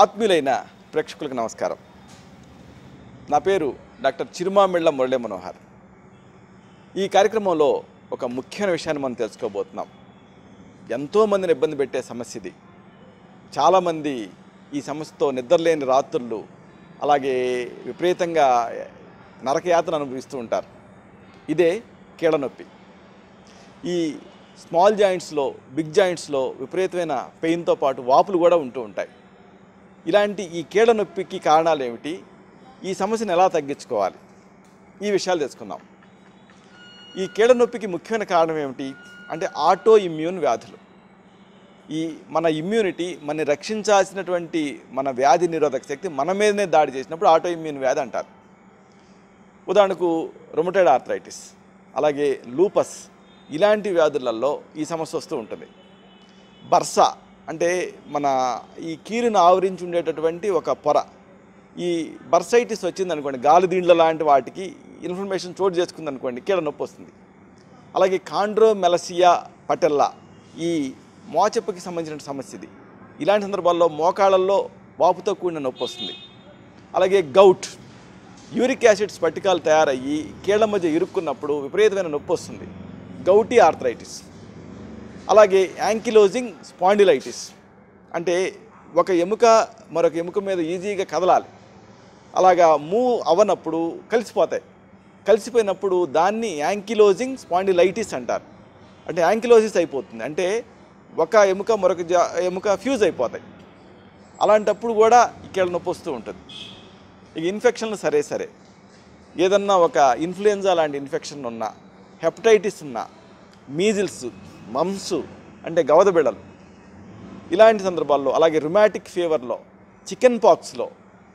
ఆత్మీయులైన ప్రేక్షకులకు నమస్కారం. నా పేరు డాక్టర్ చిరుమామిళ్ళ మురళీ మనోహర్. ఈ కార్యక్రమంలో ఒక ముఖ్యమైన విషయాన్ని మనం తెలుసుకోబోతున్నాం. ఎంతోమందిని ఇబ్బంది పెట్టే సమస్య ఇది. చాలామంది ఈ సమస్యతో నిద్రలేని రాత్రులు అలాగే విపరీతంగా నరకయాత్ర అనుభవిస్తూ ఉంటారు. ఇదే కీళ్ళనొప్పి ఈ స్మాల్ జాయింట్స్లో బిగ్ జాయింట్స్లో విపరీతమైన పెయిన్తో పాటు వాపులు కూడా ఉంటూ ఉంటాయి. ఇలాంటి ఈ కీళ్ళ నొప్పికి కారణాలు ఏమిటి ఈ సమస్యను ఎలా తగ్గించుకోవాలి? ఈ విషయాలు తెలుసుకుందాం. ఈ కీళ్ళ నొప్పికి ముఖ్యమైన కారణం ఏమిటి అంటే ఆటో ఇమ్యూన్ వ్యాధులు. ఈ మన ఇమ్యూనిటీ మనని రక్షించాల్సినటువంటి మన వ్యాధి నిరోధక శక్తి మన మీదనే దాడి చేసినప్పుడు ఆటో ఇమ్యూన్ వ్యాధి అంటారు. ఉదాహరణకు రొమటైడ్ ఆర్థరైటిస్ అలాగే లూపస్ ఇలాంటి వ్యాధులలో ఈ సమస్య వస్తూ ఉంటుంది. బర్సా అంటే మన ఈ కీరును ఆవరించి ఉండేటటువంటి ఒక పొర. ఈ బర్సైటిస్ వచ్చింది అనుకోండి గాలి దీండ్ల లాంటి వాటికి ఇన్ఫర్మేషన్ చోటు చేసుకుంది అనుకోండి కీళ్ళ నొప్పి వస్తుంది. అలాగే కాండ్రోమెలసియా పటెల్లా ఈ మోచెప్పకి సంబంధించిన సమస్య ఇది ఇలాంటి సందర్భాల్లో మోకాళ్ళల్లో వాపుతో కూడిన నొప్పి వస్తుంది. అలాగే గౌట్ యూరిక్ యాసిడ్ స్పటికాలు తయారయ్యి కీళ్ళ మధ్య ఇరుక్కున్నప్పుడు విపరీతమైన నొప్పి వస్తుంది. Gouty arthritis. అలాగే యాంకిలోజింగ్ స్పాండిలైటిస్ అంటే ఒక ఎముక మరొక ఎముక మీద ఈజీగా కదలాలి. అలాగా మూవ్ అవ్వనప్పుడు కలిసిపోతాయి. కలిసిపోయినప్పుడు దాన్ని యాంకిలోజింగ్ స్పాండిలైటిస్ అంటారు. అంటే యాంకిలోజిస్ అయిపోతుంది. అంటే ఒక ఎముక మరొక జా- ఎముక ఫ్యూజ్ అయిపోతాయి. అలాంటప్పుడు కూడా ఇక్కడ నొప్పి వస్తూ ఉంటుంది. ఇక ఇన్ఫెక్షన్లు సరే సరే. ఏదన్నా ఒక ఇన్ఫ్లుయెంజా లాంటి ఇన్ఫెక్షన్ ఉన్నా హెపటైటిస్ ఉన్నా మీజిల్స్ మమ్స్ అంటే గవద బిళ్ళలు ఇలాంటి సందర్భాల్లో అలాగే రుమాటిక్ ఫీవర్లో చికెన్ పాక్స్లో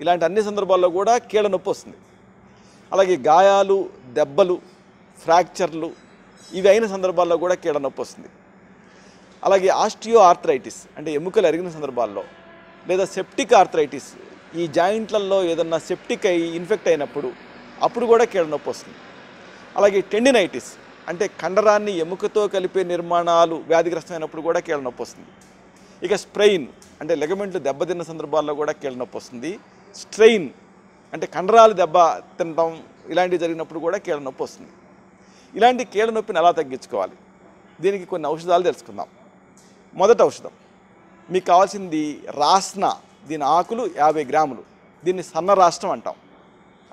ఇలాంటి అన్ని సందర్భాల్లో కూడా కీళ్ళ నొప్పి వస్తుంది. అలాగే గాయాలు దెబ్బలు ఫ్రాక్చర్లు ఇవి అయిన సందర్భాల్లో కూడా కీళ్ళ నొప్పి వస్తుంది. అలాగే ఆస్టియో ఆర్థరైటిస్ అంటే ఎముకలు అరిగిన సందర్భాల్లో లేదా సెప్టిక్ ఆర్థరైటిస్ ఈ జాయింట్లలో ఏదన్నా సెప్టిక్ అయి ఇన్ఫెక్ట్ అయినప్పుడు అప్పుడు కూడా కీళ్ళ నొప్పి వస్తుంది. అలాగే టెండినైటిస్ అంటే కండరాన్ని ఎముకతో కలిపే నిర్మాణాలు వ్యాధిగ్రస్తమైనప్పుడు కూడా కీళ్ళ నొప్పి వస్తుంది. ఇక స్ప్రెయిన్ అంటే లెగమెంట్లు దెబ్బతిన్న సందర్భాల్లో కూడా కీళ్ళ నొప్పి వస్తుంది. స్ట్రెయిన్ అంటే కండరాలు దెబ్బ తినడం ఇలాంటివి జరిగినప్పుడు కూడా కీళ్ళ నొప్పి వస్తుంది. ఇలాంటి కీళ్ళ నొప్పిని ఎలా తగ్గించుకోవాలి? దీనికి కొన్ని ఔషధాలు తెలుసుకుందాం. మొదట ఔషధం. మీకు కావాల్సింది రాస్న దీని ఆకులు యాభై గ్రాములు. దీన్ని సన్న రాష్ట్రం అంటాం.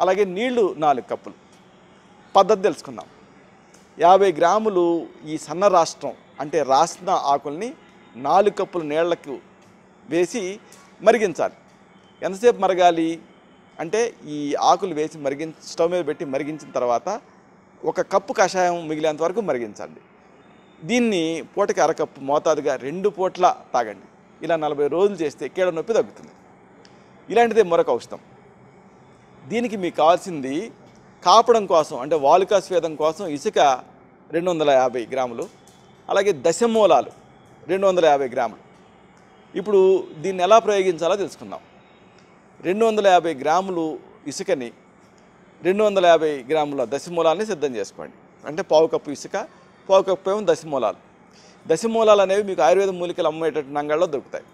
అలాగే నీళ్ళు నాలుగు కప్పులు. పద్ధతి తెలుసుకుందాం. యాభై గ్రాములు ఈ సన్న రాష్ట్రం అంటే రాసిన ఆకుల్ని నాలుగు కప్పుల నీళ్ళకు వేసి మరిగించాలి. ఎంతసేపు మరగాలి? అంటే ఈ ఆకులు వేసి మరిగించి స్టవ్ మీద పెట్టి మరిగించిన తర్వాత ఒక కప్పు కషాయం మిగిలేంత వరకు మరిగించండి. దీన్ని పూటకి అరకప్పు మోతాదుగా రెండు పూట్ల తాగండి. ఇలా నలభై రోజులు చేస్తే కీడ నొప్పి తగ్గుతుంది. ఇలాంటిదే మరొక ఔషధం. దీనికి మీకు కావాల్సింది కాపడం కోసం అంటే వాలుకా స్వేదం కోసం ఇసుక రెండు వందల యాభై గ్రాములు అలాగే దశమూలాలు రెండు వందల యాభై గ్రాములు. ఇప్పుడు దీన్ని ఎలా ప్రయోగించాలో తెలుసుకుందాం. రెండు వందల యాభై గ్రాములు ఇసుకని రెండు వందల యాభై గ్రాముల దశమూలాలని సిద్ధం చేసుకోండి. అంటే పావు కప్పు ఇసుక పావు కప్పు ఏమో దశమూలాలు. దశమూలాలు అనేవి మీకు ఆయుర్వేద మూలికలు అమ్మేటట్టు నంగాల్లో దొరుకుతాయి.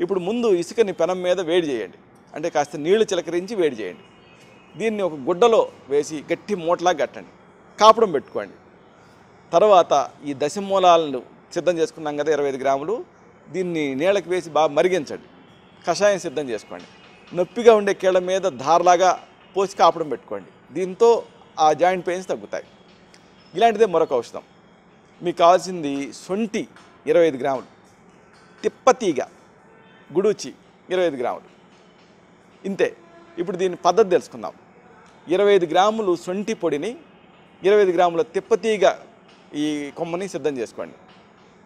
ఇప్పుడు ముందు ఇసుకని పెనం మీద వేడి చేయండి. అంటే కాస్త నీళ్ళు చిలకరించి వేడి చేయండి. దీన్ని ఒక గుడ్డలో వేసి గట్టి మూటలా కట్టండి. కాపడం పెట్టుకోండి. తర్వాత ఈ దశమూలాలను సిద్ధం చేసుకున్నాం కదా ఇరవై ఐదు గ్రాములు దీన్ని నీళ్ళకి వేసి బాగా మరిగించండి. కషాయం సిద్ధం చేసుకోండి. నొప్పిగా ఉండే కీళ్ళ మీద ధారలాగా పోసి కాపడం పెట్టుకోండి. దీంతో ఆ జాయింట్ పెయిన్స్ తగ్గుతాయి. ఇలాంటిదే మరొక ఔషధం. మీకు కావాల్సింది సొంటి ఇరవై ఐదు గ్రాములు తిప్పతీగ గుడూచి ఇరవై ఐదు గ్రాములు. ఇంతే. ఇప్పుడు దీని పద్ధతి తెలుసుకుందాం. ఇరవై ఐదు గ్రాములు సొంటి పొడిని ఇరవై ఐదు గ్రాముల తిప్పతీగ ఈ కొమ్మని సిద్ధం చేసుకోండి.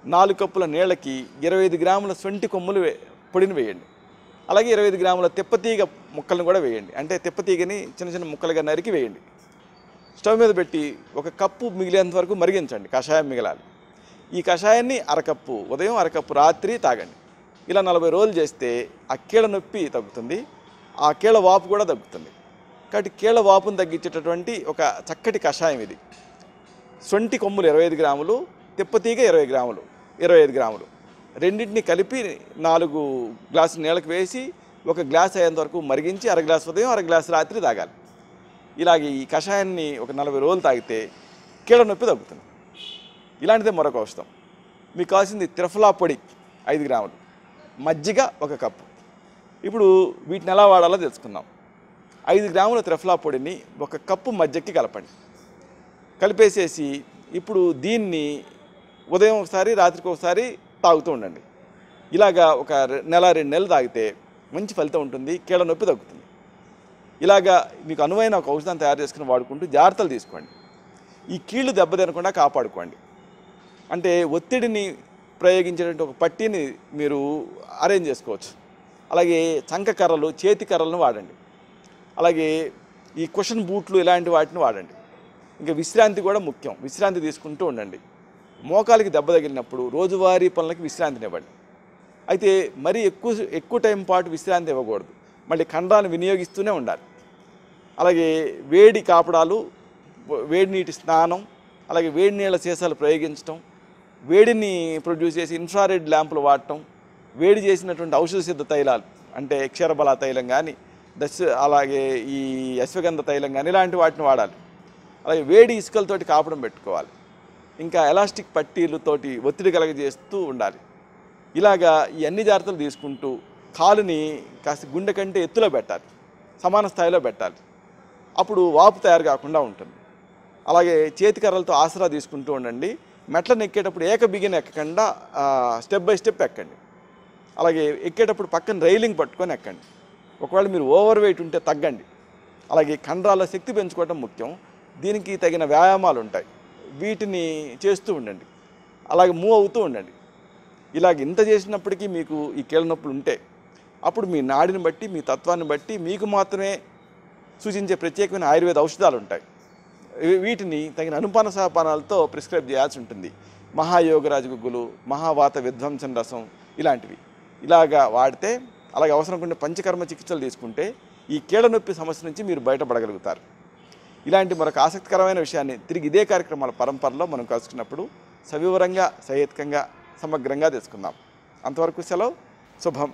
నాలుగు కప్పుల నీళ్ళకి ఇరవై ఐదు గ్రాముల సొంటి కొమ్ములు వే- పొడిని వేయండి. అలాగే ఇరవై ఐదు గ్రాముల తిప్పతీగ ముక్కలను కూడా వేయండి. అంటే తిప్పతీగని చిన్న చిన్న ముక్కలుగా నరికి వేయండి. స్టవ్ మీద పెట్టి ఒక కప్పు మిగిలేంత వరకు మరిగించండి కషాయం మిగలాలి. ఈ కషాయాన్ని అరకప్పు ఉదయం అరకప్పు రాత్రి తాగండి. ఇలా నలభై రోజులు చేస్తే ఆ కీళ్ళ నొప్పి తగ్గుతుంది ఆ కీళ్ళ వాపు కూడా తగ్గుతుంది. కాబట్టి కీళ్ళ వాపును తగ్గించేటటువంటి ఒక చక్కటి కషాయం ఇది. సొంటి కొమ్ములు ఇరవై ఐదు గ్రాములు తిప్పతీగ ఇరవై గ్రాములు ఇరవై ఐదు గ్రాములు. రెండింటిని కలిపి నాలుగు గ్లాసు నీళ్ళకి వేసి ఒక గ్లాస్ అయ్యేంత వరకు మరిగించి అర గ్లాస్ ఉదయం అర గ్లాస్ రాత్రి తాగాలి. ఇలాగ ఈ కషాయాన్ని ఒక నలభై రోజులు తాగితే కీళ్ళ నొప్పి తగ్గుతుంది. ఇలాంటిదే మరొక ఔషధం మీకు కావాల్సింది త్రిఫలా పొడి ఐదు గ్రాములు మజ్జిగ ఒక కప్పు. ఇప్పుడు వీటిని ఎలా వాడాలో తెలుసుకుందాం. ఐదు గ్రాముల త్రెఫ్లా పొడిని ఒక కప్పు మజ్జక్కి కలపండి. కలిపేసేసి ఇప్పుడు దీన్ని ఉదయం ఒకసారి రాత్రికి ఒకసారి తాగుతూ ఉండండి. ఇలాగా ఒక నెల రెండు నెలలు తాగితే మంచి ఫలితం ఉంటుంది కీళ్ళ నొప్పి తగ్గుతుంది. ఇలాగా మీకు అనువైన ఒక ఔషధం తయారు చేసుకుని వాడుకుంటూ జాగ్రత్తలు తీసుకోండి. ఈ కీళ్ళు దెబ్బతినకుండా కాపాడుకోండి. అంటే ఒత్తిడిని ప్రయోగించేటువంటి ఒక పట్టీని మీరు అరేంజ్ చేసుకోవచ్చు. అలాగే చంక కర్రలు చేతి కర్రలను వాడండి. అలాగే ఈ కుషన్ బూట్లు ఇలాంటి వాటిని వాడండి. ఇంకా విశ్రాంతి కూడా ముఖ్యం. విశ్రాంతి తీసుకుంటూ ఉండండి. మోకాలికి దెబ్బ తగిలినప్పుడు రోజువారీ పనులకి విశ్రాంతినివ్వండి అయితే మరీ ఎక్కువ ఎక్కువ టైం పాటు విశ్రాంతి ఇవ్వకూడదు. మళ్ళీ ఖండాన్ని వినియోగిస్తూనే ఉండాలి. అలాగే వేడి కాపడాలు వేడి నీటి స్నానం అలాగే వేడి నీళ్ళ సీసాలు ప్రయోగించడం వేడిని ప్రొడ్యూస్ చేసి ఇన్ఫ్రారెడ్ ల్యాంపులు వాడటం వేడి చేసినటువంటి ఔషధ సిద్ధ తైలాలు అంటే క్షీరబల తైలం కానీ దశ అలాగే ఈ అశ్వగంధ తైలం కానీ ఇలాంటి వాటిని వాడాలి. అలాగే వేడి ఇసుకలతోటి కాపడం పెట్టుకోవాలి. ఇంకా ఎలాస్టిక్ పట్టీలతోటి ఒత్తిడి కలగజేస్తూ ఉండాలి. ఇలాగా ఈ అన్ని జాగ్రత్తలు తీసుకుంటూ కాలుని కాస్త గుండె కంటే ఎత్తులో పెట్టాలి. సమాన స్థాయిలో పెట్టాలి. అప్పుడు వాపు తయారు కాకుండా ఉంటుంది. అలాగే చేతి కర్రలతో ఆసరా తీసుకుంటూ ఉండండి. మెట్లను ఎక్కేటప్పుడు ఏక బిగిన ఎక్కకుండా స్టెప్ బై స్టెప్ ఎక్కండి. అలాగే ఎక్కేటప్పుడు పక్కన రైలింగ్ పట్టుకొని ఎక్కండి. ఒకవేళ మీరు ఓవర్ వెయిట్ ఉంటే తగ్గండి. అలాగే కండరాల శక్తి పెంచుకోవటం ముఖ్యం. దీనికి తగిన వ్యాయామాలు ఉంటాయి. వీటిని చేస్తూ ఉండండి. అలాగే మూవ్ అవుతూ ఉండండి. ఇలాగ ఇంత చేసినప్పటికీ మీకు ఈ కీళ్ళ నొప్పులు ఉంటే అప్పుడు మీ నాడిని బట్టి మీ తత్వాన్ని బట్టి మీకు మాత్రమే సూచించే ప్రత్యేకమైన ఆయుర్వేద ఔషధాలు ఉంటాయి. వీటిని తగిన అనుపాన సహపానాలతో ప్రిస్క్రైబ్ చేయాల్సి ఉంటుంది. మహాయోగరాజ గుగ్గులు మహావాత విధ్వంసం రసం ఇలాంటివి. ఇలాగా వాడితే అలాగే అవసరం కొన్ని పంచకర్మ చికిత్సలు తీసుకుంటే ఈ కీళ్ళ నొప్పి సమస్య నుంచి మీరు బయటపడగలుగుతారు. ఇలాంటి మరొక ఆసక్తికరమైన విషయాన్ని తిరిగి ఇదే కార్యక్రమాల పరంపరలో మనం కలుసుకున్నప్పుడు సవివరంగా సహేతుకంగా సమగ్రంగా తెలుసుకుందాం అంతవరకు సెలవు శుభం.